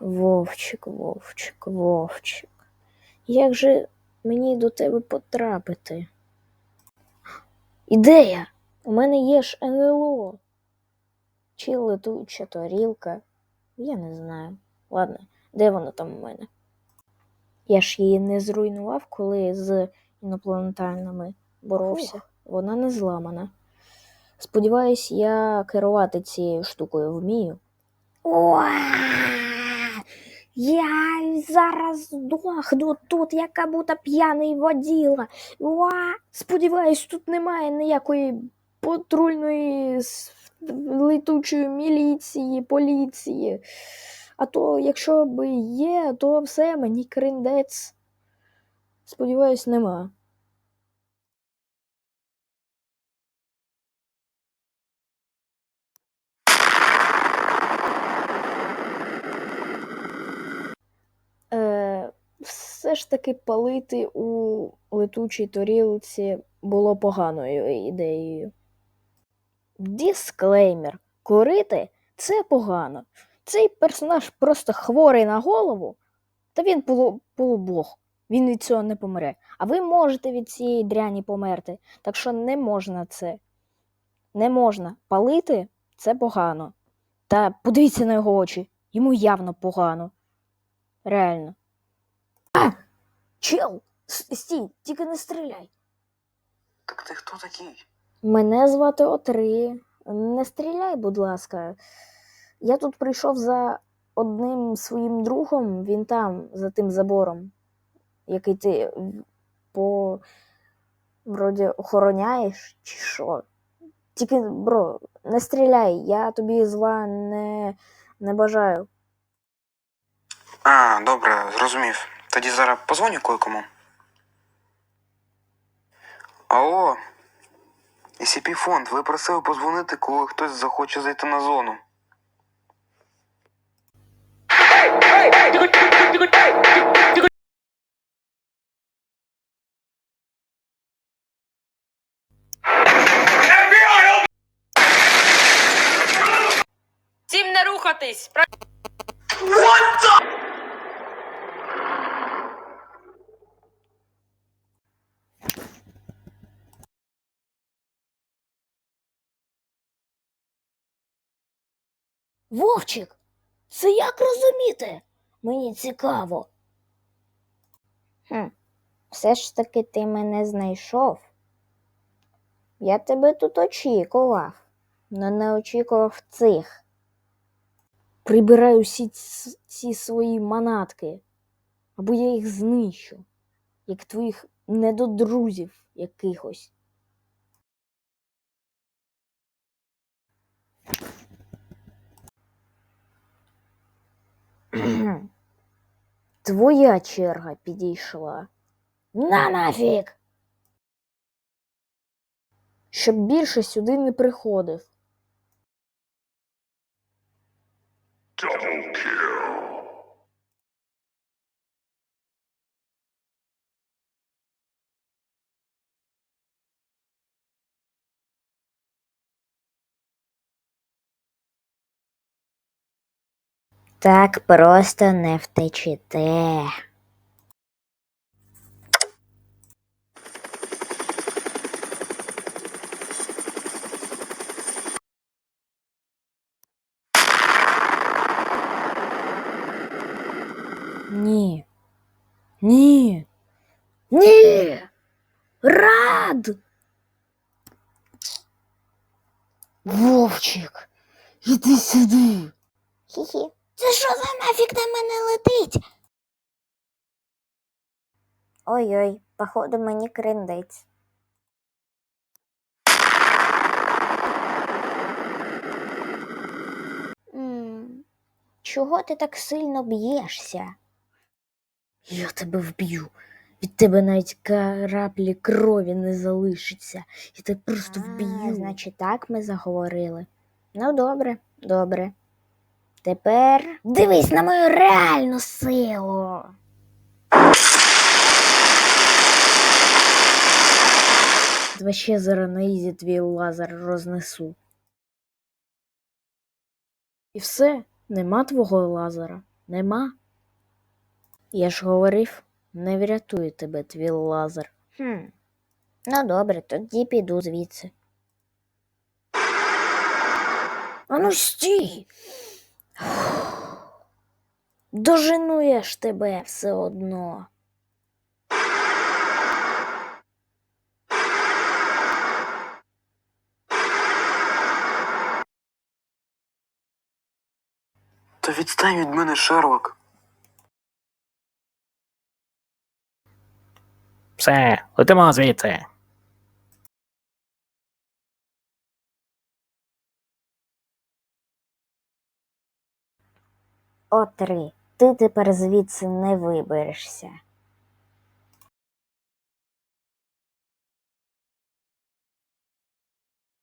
Вовчик, Вовчик, Вовчик. Як же мені до тебе потрапити? Ідея! У мене є ж НЛО. Чи летуча тарілка? Я не знаю. Ладно, де вона там у мене? Я ж її не зруйнував, коли з інопланетянами боровся. Вона не зламана. Сподіваюсь, я керувати цією штукою вмію. Уа! Я зараз здохну тут, яка будто п'яний воділа. Уа! Сподіваюсь, тут немає ніякої патрульної летучої міліції, поліції. А то, якщо б є, то все, мені криндець. Сподіваюсь, нема. Все ж таки палити у летучій тарілці було поганою ідеєю. Дисклеймер. Курити це погано. Цей персонаж просто хворий на голову, та він полу- полубог. Він від цього не помре. А ви можете від цієї дряні померти. Так що не можна це. Не можна. Палити це погано. Та подивіться на його очі. Йому явно погано. Реально. А! Чел! Стій, тільки не стріляй. Так ти хто такий? Мене звати Отри. Не стріляй, будь ласка. Я тут прийшов за одним своїм другом, він там, за тим забором, який ти по вроді охороняєш, чи що. Тільки, бро, не стріляй, я тобі зла не, не бажаю. А, добре, зрозумів. Тоді зараз позвоню кое-кому. Алло. SCP фонд, ви просили позвонити, коли хтось захоче зайти на зону. Всім не рухатись! Вовчик, це як розуміти? Мені цікаво. Хм, все ж таки ти мене знайшов. Я тебе тут очікував, но не очікував цих. Прибирай усі ці свої манатки, або я їх знищу, як твоїх недодрузів якихось. Твоя черга підійшла. На нафіг! Щоб більше сюди не приходив. Так просто не втечете. Ні. Ні. Ні. Рад. Вовчик, іди сюди. Хі-хі. Це що за нафіг на мене летить? Ой-ой, походу мені криндець. Чого ти так сильно б'єшся? Я тебе вб'ю. Від тебе навіть краплі крові не залишиться. Я тебе просто вб'ю. Значить, так ми заговорили. Ну, добре, добре. Тепер дивись на мою реальну силу. Вообще зараз на ізі твій лазер рознесу. І все, Нема твого лазера? Нема? Я ж говорив, не врятує тебе твій лазер. Хм. Ну добре, тоді піду звідси. Ану стій. Дожену я ж тебе все одно. Та відстань від мене, Шерлок. Все, летимо звідси. О, три. Ти тепер звідси не виберешся.